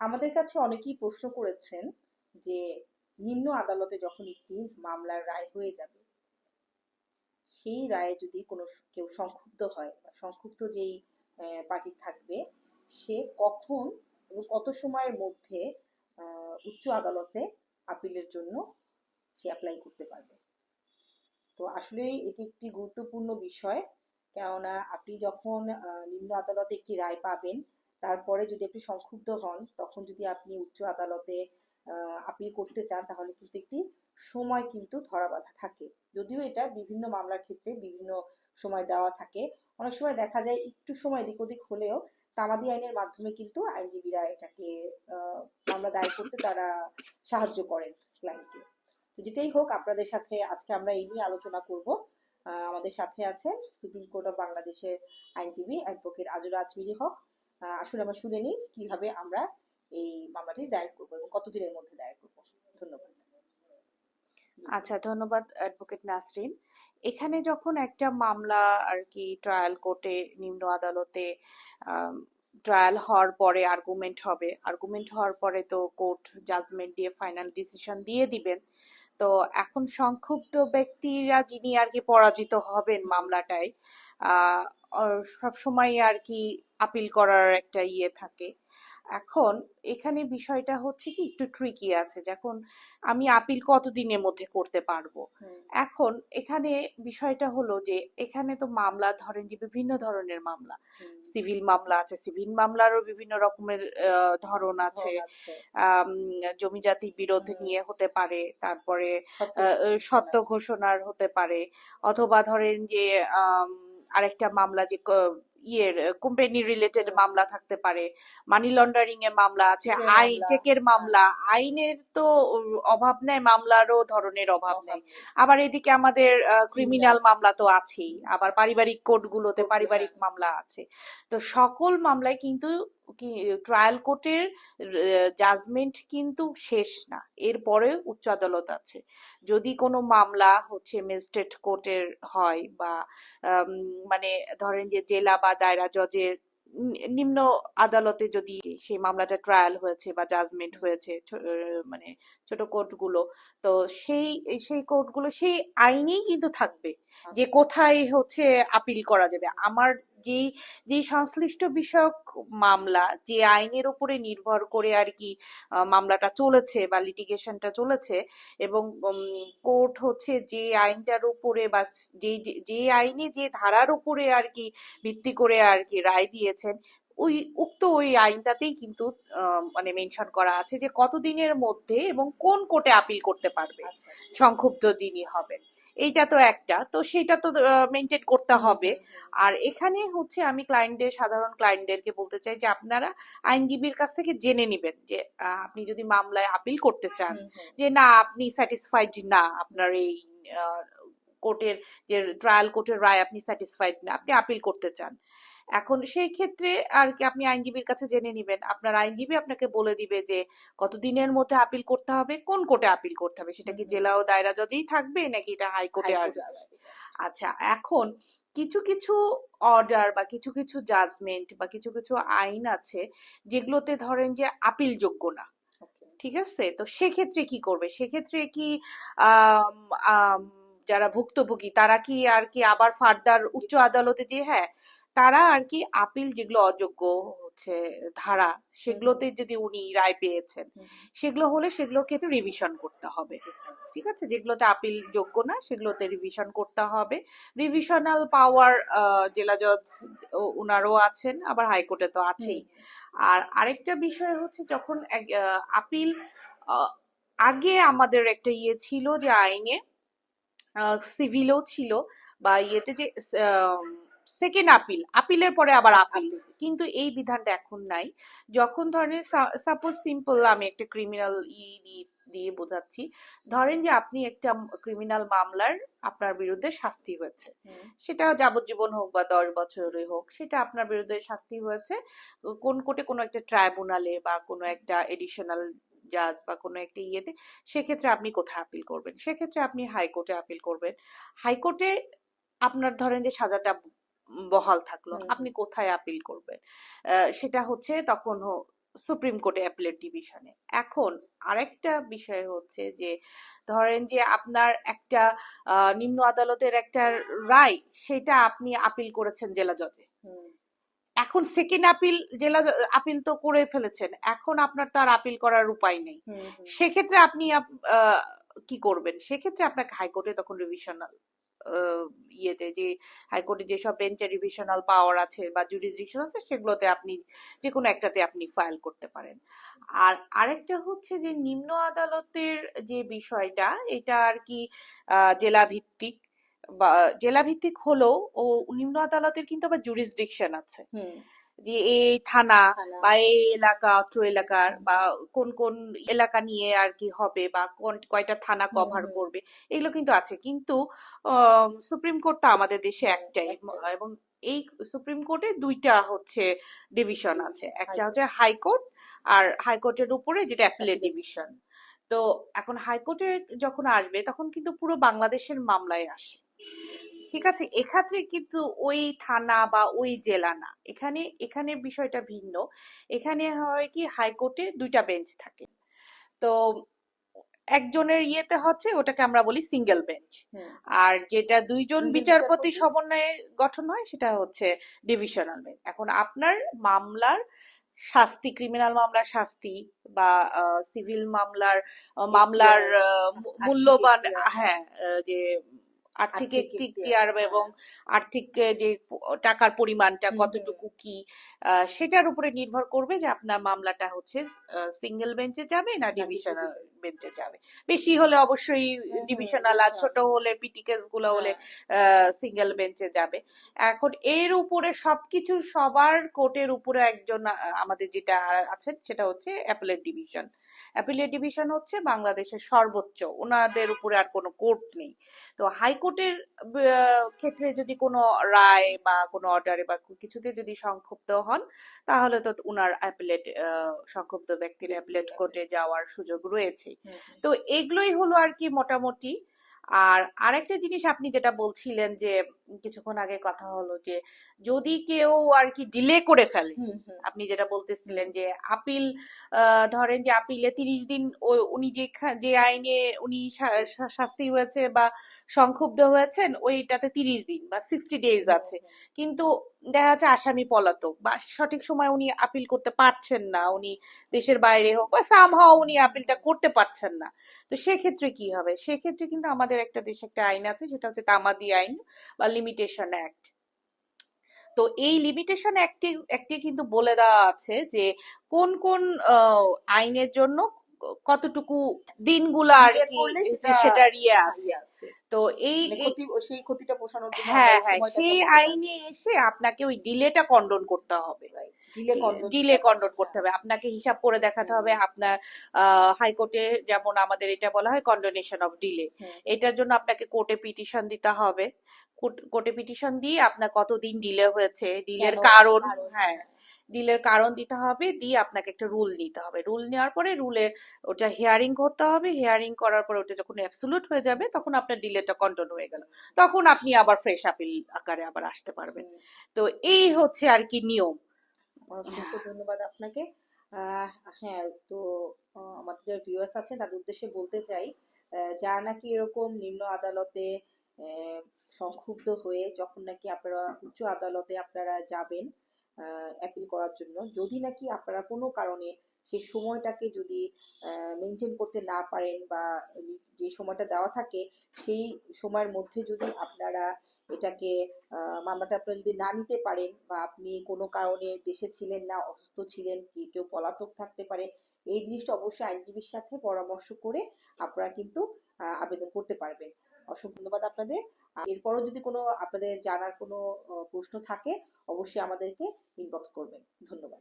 আমাদের কাছে অনেকেই প্রশ্ন করেছেন যে নিম্ন আদালতে যখন একটি মামলার রায় হয়ে যাবে, সেই রায়ে যদি কোনো কেউ সংক্ষুব্ধ হয় বা সংক্ষুব্ধ যেই পার্টি থাকবে, সে কখন এবং কত সময়ের মধ্যে উচ্চ আদালতে আপিলের জন্য সে অ্যাপ্লাই করতে পারবে? তো আসলে এটি একটি গুরুত্বপূর্ণ বিষয়। কেননা আপনি যখন নিম্ন আদালতে একটি রায় পাবেন তারপরে যদি আপনি সংক্ষুব্ধ হন, তখন যদি আপনি উচ্চ আদালতে আপিল করতে চান, তাহলে কিন্তু একটি সময় কিন্তু ধরা বাঁধা থাকে। যদিও এটা বিভিন্ন মামলার ক্ষেত্রে বিভিন্ন সময় দেওয়া থাকে। অনেক সময় দেখা যায় একটু সময় এদিক ওদিক হলেও তামাদি আইনের মাধ্যমে কিন্তু আইনজীবীরা এটাকে মামলা দায়ের করতে তারা সাহায্য করেন ক্লায়েন্টকে তো যেটাই হোক, আপনাদের সাথে আজকে আমরা এই নিয়ে আলোচনা করব। আমাদের সাথে আছেন সুপ্রিম কোর্ট অফ বাংলাদেশের আইনজীবী অ্যাডভোকেট আজুরা আজমিরি হক। আসলে আমরা শুনে নিই কীভাবে আমরা এই মামলাটি দায়ের করব এবং কতদিনের মধ্যে দায়ের করব। ধন্যবাদ। আচ্ছা ধন্যবাদ, অ্যাডভোকেট নাসরিন। এখানে যখন একটা মামলা আর কি ট্রায়াল কোর্টে নিম্ন আদালতে ট্রায়াল হওয়ার পরে আর্গুমেন্ট হবে আর্গুমেন্ট হওয়ার পরে তো কোর্ট জাজমেন্ট দিয়ে ফাইনাল ডিসিশন দিয়ে দিবেন। তো এখন সংক্ষুব্ধ ব্যক্তিরা যিনি আর কি পরাজিত হবেন মামলাটায় সবসময় আর কি আপিল করার একটা ইয়ে থাকে। এখন এখানে বিষয়টা হচ্ছে কি একটু ট্রিকি আছে। যখন আমি আপিল কতদিনের মধ্যে করতে পারব? এখন এখানে বিষয়টা হলো যে এখানে তো মামলা ধরেন যে বিভিন্ন ধরনের মামলা। সিভিল মামলা আছে সিভিল মামলারও বিভিন্ন রকমের আহ, ধরন আছে। জমিজাতি বিরোধ নিয়ে হতে পারে তারপরে সত্য আহ, ঘোষণা। সত্য ঘোষণার হতে পারে। অথবা ধরেন যে আম, আরেকটা মামলা যে ইয়ের কোম্পানি রিলেটেড মামলা থাকতে পারে মানি লন্ডারিং এর মামলা আছে আই আইন মামলা। মামলা আইনের তো অভাব নেই মামলারও ধরনের অভাব নেই। আবার এদিকে আমাদের ক্রিমিনাল মামলা তো আছেই আবার পারিবারিক কোর্টগুলোতে কোর্ট, পারিবারিক। মামলা আছে তো সকল মামলায় কিন্তু ট্রায়াল কোর্টের জাজমেন্ট কিন্তু শেষ না। এরপরে উচ্চ আদালত আছে। যদি কোনো মামলা হচ্ছে ম্যাজিস্ট্রেট কোর্টের হয় বা মানে ধরেন যে জেলা বা দায়রা জজের নিম্ন আদালতে যদি সেই মামলাটা ট্রায়াল হয়েছে বা জাজমেন্ট হয়েছে মানে ছোট কোর্টগুলো তো সেই সেই কোর্টগুলো সেই আইনেই কিন্তু থাকবে যে আচ্ছা। কোথায় হচ্ছে আপিল করা যাবে আমার যেই যেই সংশ্লিষ্ট বিষয়ক মামলা যে আইনের উপরে নির্ভর করে আর কি মামলাটা চলেছে বা লিটিগেশনটা চলেছে এবং কোর্ট হচ্ছে যে আইনটার উপরে বা যে যে- যে আইনে যে ধারার উপরে আর কি ভিত্তি করে আর কি রায় দিয়েছেন ওই উক্ত ওই আইনটাতেই কিন্তু মানে মেনশন করা আছে যে কতদিনের মধ্যে এবং কোন কোর্টে আপিল করতে পারবে আচ্ছা, আচ্ছা। সংক্ষুব্ধ যিনি হবেন। এইটা তো একটা তো সেটা তো মেনটেন করতে হবে। আর এখানে হচ্ছে আমি ক্লায়েন্টদের সাধারণ ক্লায়েন্টদেরকে বলতে চাই যে আপনারা আইনজীবীর কাছ থেকে জেনে নেবেন যে আপনি যদি মামলায় আপিল করতে চান যে না আপনি স্যাটিসফাইড না আপনার এই কোর্টের যে ট্রায়াল কোর্টের রায় আপনি স্যাটিসফাইড না আপনি আপিল করতে চান। এখন সেই ক্ষেত্রে আর কি আপনি আইনজীবীর কাছে জেনে নেবেন। আপনার আইনজীবী আপনাকে বলে দিবে যে কতদিনের মধ্যে আপিল করতে হবে? কোন কোর্টে আপিল করতে হবে? সেটা কি। জেলা ও দায়রা জজেই থাকবে নাকি এটা হাইকোর্টে আর আচ্ছা এখন কিছু কিছু অর্ডার বা কিছু কিছু জাজমেন্ট বা কিছু কিছু আইন আছে যেগুলোতে ধরেন যে আপিল যোগ্য না ঠিক আছে? তো সেক্ষেত্রে কি করবে? সেক্ষেত্রে কি যারা ভুক্তভোগী তারা কি আর কি আবার ফার্দার উচ্চ আদালতে যে হ্যাঁ তারা আর কি আপিল যেগুলো অযোগ্য হচ্ছে ধারা সেগুলোতে যদি উনি রায় পেয়েছেন সেগুলো হলে সেগুলোকে কিন্তু রিভিশন করতে হবে। ঠিক আছে? যেগুলোতে আপিল যোগ্য না সেগুলোতে রিভিশন করতে হবে। রিভিশনাল পাওয়ার জেলা জজ উনারও আছেন আবার হাইকোর্টে তো আছেই। আর আরেকটা বিষয় হচ্ছে যখন আপিল আগে আমাদের একটা ইয়ে ছিল যে আইনে সিভিলও ছিল বা ইয়েতে যে সেকেন্ড আপিল আপিলের পরে আবার আপিল কিন্তু এই বিধানটা এখন নাই। যখন ধরেন সাপোজ সিম্পল আমি একটা ক্রিমিনাল ই দিয়ে বোঝাচ্ছি। ধরেন যে আপনি একটা ক্রিমিনাল মামলার আপনার বিরুদ্ধে শাস্তি হয়েছে। সেটা যাবজ্জীবন হোক বা দশ বছরই হোক সেটা আপনার বিরুদ্ধে শাস্তি হয়েছে। কোন কোর্টে কোনো একটা ট্রাইব্যুনালে বা কোনো একটা এডিশনাল জাজ বা কোনো একটা ইয়েতে সেক্ষেত্রে আপনি কোথায় আপিল করবেন? সেক্ষেত্রে আপনি হাইকোর্টে আপিল করবেন। হাইকোর্টে আপনার ধরেন যে সাজাটা বহাল থাকল। আপনি কোথায় আপিল করবেন? সেটা হচ্ছে তখন সুপ্রিম কোর্টে অ্যাপিলেট ডিভিশনে এখন আরেকটা বিষয় হচ্ছে যে ধরেন যে আপনার একটা নিম্ন আদালতের একটা রায় সেটা আপনি আপিল করেছেন জেলা জজে এখন সেকেন্ড আপিল জেলা আপিল তো করে ফেলেছেন। এখন আপনার তো আর আপিল করার উপায় নেই। সেক্ষেত্রে আপনি কি করবেন? সেক্ষেত্রে আপনাকে হাইকোর্টে তখন রিভিশনাল ইয়েতে যে হাইকোর্টে যেসব বেঞ্চে রিভিশনাল পাওয়ার আছে বা জুরিসডিকশন আছে, সেগুলোতে আপনি যে কোনো একটাতে আপনি ফাইল করতে পারেন। আর আরেকটা হচ্ছে যে নিম্ন আদালতের যে বিষয়টা, এটা আর কি জেলা ভিত্তিক বা জেলা ভিত্তিক হলেও ও নিম্ন আদালতের কিন্তু আবার জুরিসডিকশন আছে। যে এই থানা। বা এই এলাকা অত্র এলাকার বা কোন কোন এলাকা নিয়ে আর কি হবে বা কোন কয়টা থানা কভার করবে এগুলো কিন্তু আছে। কিন্তু সুপ্রিম কোর্ট তো আমাদের দেশে একটাই একটাই। এবং এই সুপ্রিম কোর্টে দুইটা হচ্ছে ডিভিশন আছে। একটা হচ্ছে হাইকোর্ট আর হাইকোর্টের উপরে যেটা অ্যাপিলেট ডিভিশন তো এখন হাইকোর্টে যখন আসবে তখন কিন্তু পুরো বাংলাদেশের মামলায় আসে। ঠিক আছে? এক্ষেত্রে কিন্তু ওই থানা বা ওই জেলা না। এখানে এখানে বিষয়টা ভিন্ন। এখানে হয় কি হাইকোর্টে দুইটা বেঞ্চ থাকে। তো একজনের ইয়েতে হচ্ছে ওটাকে আমরা বলি সিঙ্গেল বেঞ্চ আর যেটা দুইজন বিচারপতি? সমন্বয়ে গঠন হয় সেটা হচ্ছে ডিভিশনাল বেঞ্চ এখন আপনার মামলার শাস্তি ক্রিমিনাল মামলার শাস্তি বা সিভিল মামলার মামলার মূল্যবান হ্যাঁ যে আর্থিক এখতিয়ার এখতিয়ার, এবং আর্থিক যে টাকার পরিমাণটা কতটুকু কি সেটার উপরে নির্ভর করবে যে আপনার মামলাটা হচ্ছে সিঙ্গেল বেঞ্চে যাবে না ডিভিশনাল বেঞ্চে যাবে। বেশি হলে অবশ্যই ডিভিশনাল আর ছোট হলে পিটি কেসগুলো হলে হ্যাঁ, সিঙ্গেল বেঞ্চে যাবে। এখন এর উপরে সবকিছু সবার কোর্টের উপরে একজন আমাদের যেটা আছেন সেটা হচ্ছে অ্যাপেলের ডিভিশন অ্যাপিলেট ডিভিশন হচ্ছে বাংলাদেশের সর্বোচ্চ। ওনাদের উপরে আর কোনো কোর্ট নেই। তো হাইকোর্টের ক্ষেত্রে যদি কোনো রায় বা কোনো অর্ডারে বা কিছুতে যদি সংক্ষুব্ধ হন তাহলে তো উনার অ্যাপিলেট সংক্ষুব্ধ ব্যক্তির অ্যাপিলেট কোর্টে যাওয়ার সুযোগ রয়েছে। তো এগুলোই হলো আর কি মোটামুটি। আর আরেকটা জিনিস আপনি যেটা বলছিলেন যে কিছুক্ষণ আগে কথা হলো যে যদি কেউ আর কি ডিলে করে ফেলে। আপনি যেটা বলতেছিলেন যে আপিল ধরেন যে আপিলে তিরিশ দিন উনি যে যে আইনে উনি শাস্তি হয়েছে বা সংক্ষুব্ধ হয়েছেন ওইটাতে তিরিশ দিন বা সিক্সটি ডেজ আছে। কিন্তু দেখা যাচ্ছে আসামি পলাতক বা সঠিক সময় উনি আপিল করতে পারছেন না উনি দেশের বাইরে হোক বা সামহাও উনি আপিলটা করতে পারছেন না। তো সেক্ষেত্রে কি হবে? সেক্ষেত্রে কিন্তু আমাদের একটা দেশে একটা আইন আছে সেটা হচ্ছে তামাদি আইন বা লিমিটেশন অ্যাক্ট তো এই লিমিটেশন অ্যাক্টে একটি কিন্তু বলে দেওয়া আছে যে কোন কোন আইনের জন্য কতটুকু দিনগুলো আর কি করলে সেটা- ইয়ে আছে ইয়ে আছে। তো এই মানে সেই ক্ষতিটা পোষানোর জন্য হ্যাঁ হ্যাঁ সেই আইনে এসে আপনাকে ওই ডিলেটা কন্ডন করতে হবে। ডিলে ডিলে কন্ডন করতে হবে। আপনাকে হিসাব করে দেখাতে হবে আপনার হাইকোর্টে যেমন আমাদের এটা বলা হয় কন্ডোনেশন অফ ডিলে এটার জন্য আপনাকে কোর্টে পিটিশন দিতে হবে। কোর্টে পিটিশন দিয়ে আপনার কতদিন ডিলে হয়েছে ডিলের কারণ হ্যাঁ ডিলের কারণ দিতে হবে দিয়ে আপনাকে একটা রুল নিতে হবে। রুল নেওয়ার পরে রুলের ওটা হিয়ারিং করতে হবে। হিয়ারিং করার পরে ওটা যখন অ্যাবসলুট হয়ে যাবে তখন আপনার ডিলেটা কন্টন হয়ে গেল। তখন আপনি আবার ফ্রেশ আপিল আকারে আবার আসতে পারবেন। তো এই হচ্ছে আর কি নিয়ম। অসংখ্য ধন্যবাদ আপনাকে। হ্যাঁ তো আমাদের যারা ভিউয়ার্স আছেন তাদের উদ্দেশ্যে বলতে চাই যারা নাকি এরকম নিম্ন আদালতে সংক্ষুব্ধ হয়ে যখন নাকি আপনারা উচ্চ আদালতে আপনারা যাবেন অ্যাপিল করার জন্য যদি নাকি আপনারা কোনো কারণে সেই সময়টাকে যদি মেনটেন করতে না পারেন বা যে সময়টা দেওয়া থাকে, সেই সময়ের মধ্যে যদি আপনারা এটাকে মামলাটা আপনারা যদি না নিতে পারেন বা আপনি কোনো কারণে দেশে ছিলেন না, অসুস্থ ছিলেন, কি, কেউ পলাতক থাকতে পারে, এই জিনিসটা অবশ্যই আইনজীবীর সাথে পরামর্শ করে আপনারা কিন্তু আবেদন করতে পারবেন। অসংখ্য ধন্যবাদ আপনাদের। এরপরও যদি কোনো আপনাদের জানার কোনো প্রশ্ন থাকে, অবশ্যই আমাদেরকে ইনবক্স করবেন। ধন্যবাদ।